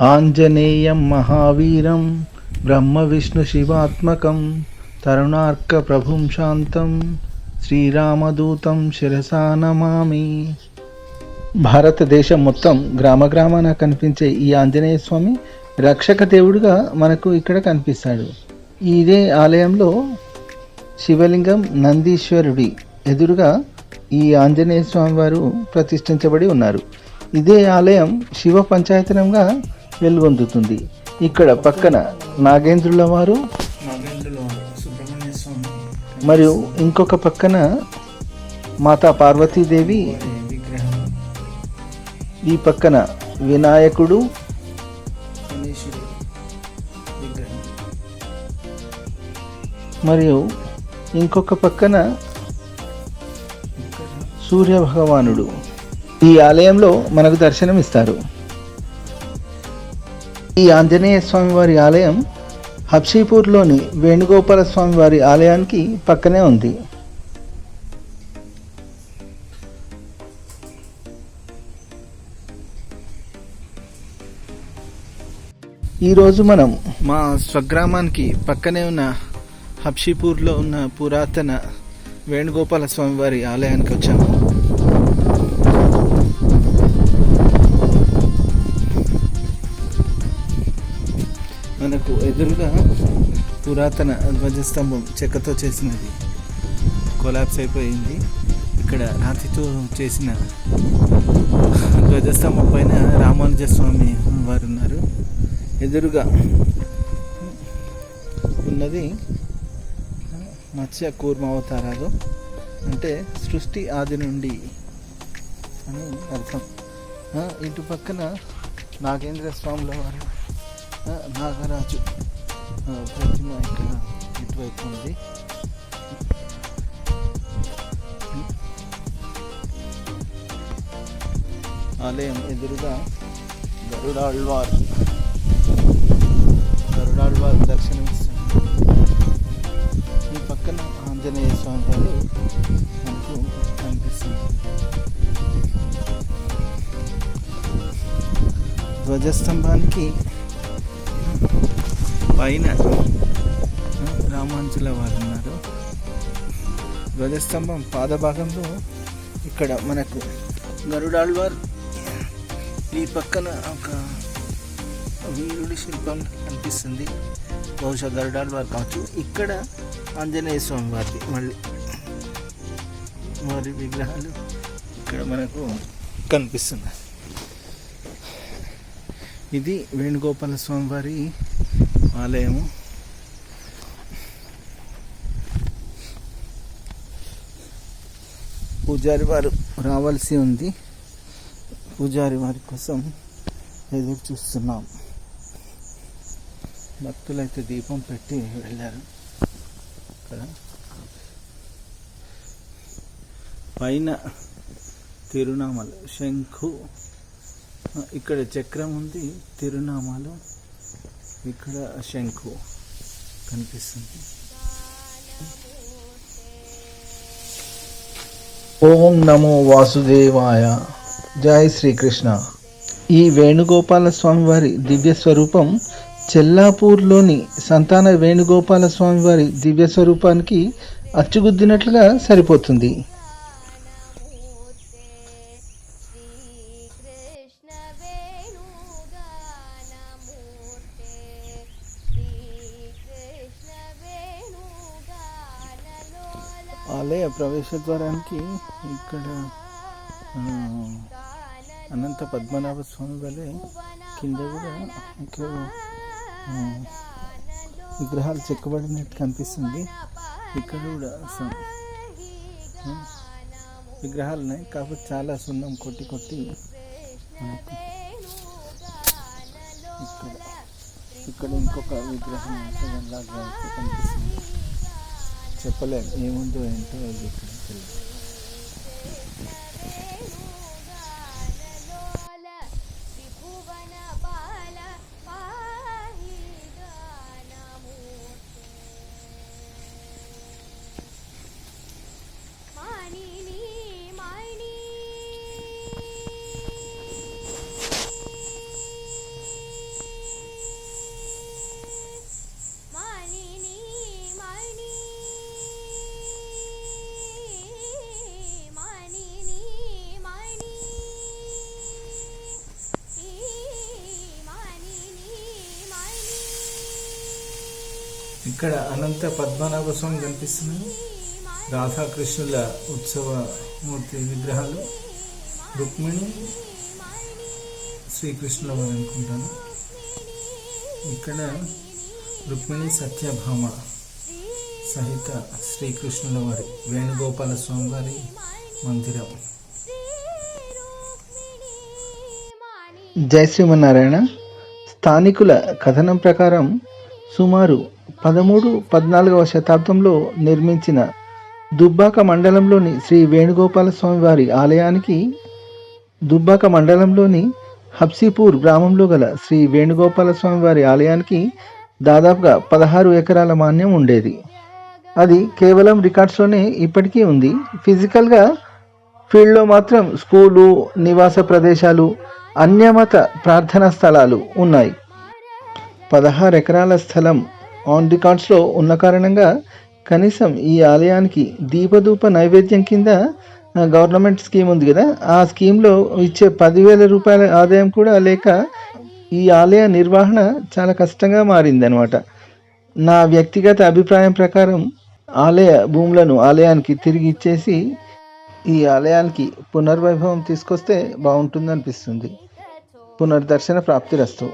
ఆంజనేయం మహావీరం బ్రహ్మ విష్ణు శివాత్మకం తరుణార్క ప్రభుం శాంతం శ్రీరామదూతం శిరసా నమామి. భారతదేశం మొత్తం గ్రామ గ్రామాన కనిపించే ఈ ఆంజనేయ స్వామి రక్షక దేవుడుగా మనకు ఇక్కడ కనిపిస్తాడు. ఇదే ఆలయంలో శివలింగం నందీశ్వరుడి ఎదురుగా ఈ ఆంజనేయ స్వామి వారు ప్రతిష్ఠించబడి ఉన్నారు. ఇదే ఆలయం శివ పంచాయతనంగా వెలుగొందుతుంది ఇక్కడ పక్కన నాగేంద్రుల వారు మరియు ఇంకొక పక్కన మాతా పార్వతీదేవి. ఈ పక్కన వినాయకుడు. మరియు ఇంకొక పక్కన సూర్య భగవానుడు ఈ ఆలయంలో మనకు దర్శనం ఇస్తారు ఈ ఆంజనేయ స్వామి వారి ఆలయం హబ్షీపూర్లోని వేణుగోపాల స్వామి వారి ఆలయానికి పక్కనే ఉంది. ఈరోజు మనం మా స్వగ్రామానికి పక్కనే ఉన్న హబ్షీపూర్లో ఉన్న పురాతన వేణుగోపాల స్వామి వారి ఆలయానికి వచ్చాము. మనకు ఎదురుగా పురాతన ధ్వజస్తంభం చెక్కతో చేసినది కొలాప్స్ అయిపోయింది. ఇక్కడ రాతితో చేసిన ధ్వజస్తంభం పైన రామానుజ స్వామి వారు ఉన్నారు. ఎదురుగా ఉన్నది మత్స్య కూర్మ అవతారాలు. అంటే సృష్టి ఆది నుండి అని అర్థం. ఇటు పక్కన నాగేంద్ర స్వాముల వారు నాగరాజు. ప్రతిమ ఇక్కడ ఇటువైపు ఉంది ఆలయం ఎదురుగా గరుడాళ్వార్. గరుడాళ్వార్ దర్శనమిస్తుంది. ఈ పక్కన ఆంజనేయ స్వామి గారు మనకు కనిపిస్తుంది. ధ్వజస్తంభానికి పైన రామాంజుల వారు ఉన్నారు. ధ్వజస్తంభం పాదభాగంలో ఇక్కడ మనకు గరుడాళ్వార్ ఈ పక్కన ఒక వీరుడి శిల్పం కనిపిస్తుంది. బహుశా గరుడాళ్వార్ కావచ్చు. ఇక్కడ ఆంజనేయ స్వామి వారిది మళ్ళీ వారి విగ్రహాలు ఇక్కడ మనకు కనిపిస్తున్నాయి. ఇది వేణుగోపాల స్వామి వారి ఆలయము. పూజారి వారు రావాల్సి ఉంది. పూజారి వారి కోసం ఎదురు చూస్తున్నాం. భక్తులైతే దీపం పెట్టి వెళ్ళారు. ఇక్కడ. పైన తిరునామాలు శంఖు. ఇక్కడ చక్రం ఉంది. తిరునామాలు ఇక్కడ శంకు కనిపిస్తుంది. ఓం నమో వాసుదేవాయ. జై శ్రీకృష్ణ. ఈ వేణుగోపాల స్వామి వారి దివ్య స్వరూపం చెల్లాపూర్లోని సంతాన వేణుగోపాల స్వామి వారి దివ్య స్వరూపానికి అచ్చుగుద్దినట్లుగా సరిపోతుంది. ఆలయ ప్రవేశ ద్వారానికి ఇక్కడ అనంత పద్మనాభ స్వామి వలె కింద కూడా ఇక్కడ విగ్రహాలు చెక్కబడినట్టు కనిపిస్తుంది. ఇక్కడ కూడా విగ్రహాలు ఉన్నాయి. కాబట్టి చాలా సున్నం కొట్టి కొట్టి మనకు ఇక్కడ ఇక్కడ ఇంకొక విగ్రహం కనిపిస్తుంది. చెప్పలేము ఏముందో ఏంటో అది తెలియదు. ఇక్కడ అనంత పద్మనాభ స్వామి కనిపిస్తున్నాయి రాధాకృష్ణుల ఉత్సవ మూర్తి విగ్రహాలు. రుక్మిణి శ్రీకృష్ణుల వారు అనుకుంటాను. ఇక్కడ రుక్మిణి సత్యభామ సహిత శ్రీకృష్ణుల వారి వేణుగోపాల స్వామి వారి మందిరం. జై శ్రీమన్నారాయణ. స్థానికుల కథనం ప్రకారం సుమారు పదమూడు పద్నాలుగవ శతాబ్దంలో నిర్మించిన దుబ్బాక మండలంలోని శ్రీ వేణుగోపాల స్వామి వారి ఆలయానికి దుబ్బాక మండలంలోని హబ్సీపూర్ గ్రామంలో గల శ్రీ వేణుగోపాల స్వామి వారి ఆలయానికి దాదాపుగా పదహారు ఎకరాల మాన్యం ఉండేది. అది కేవలం రికార్డ్స్లోనే ఇప్పటికీ ఉంది. ఫిజికల్గా ఫీల్డ్లో మాత్రం స్కూలు నివాస ప్రదేశాలు అన్యమత ప్రార్థనా స్థలాలు ఉన్నాయి. పదహారు ఎకరాల స్థలం ఆన్ రికార్డ్స్లో ఉన్న కారణంగా కనీసం ఈ ఆలయానికి దీపధూప నైవేద్యం కింద గవర్నమెంట్ స్కీమ్ ఉంది కదా ఆ స్కీమ్లో ఇచ్చే పదివేల రూపాయల ఆదాయం కూడా లేక ఈ ఆలయ నిర్వహణ చాలా కష్టంగా మారిందనమాట నా వ్యక్తిగత అభిప్రాయం ప్రకారం ఆలయ భూములను ఆలయానికి తిరిగి ఇచ్చేసి ఈ ఆలయానికి పునర్వైభవం తీసుకొస్తే బాగుంటుంది అనిపిస్తుంది పునర్దర్శన ప్రాప్తిరస్తు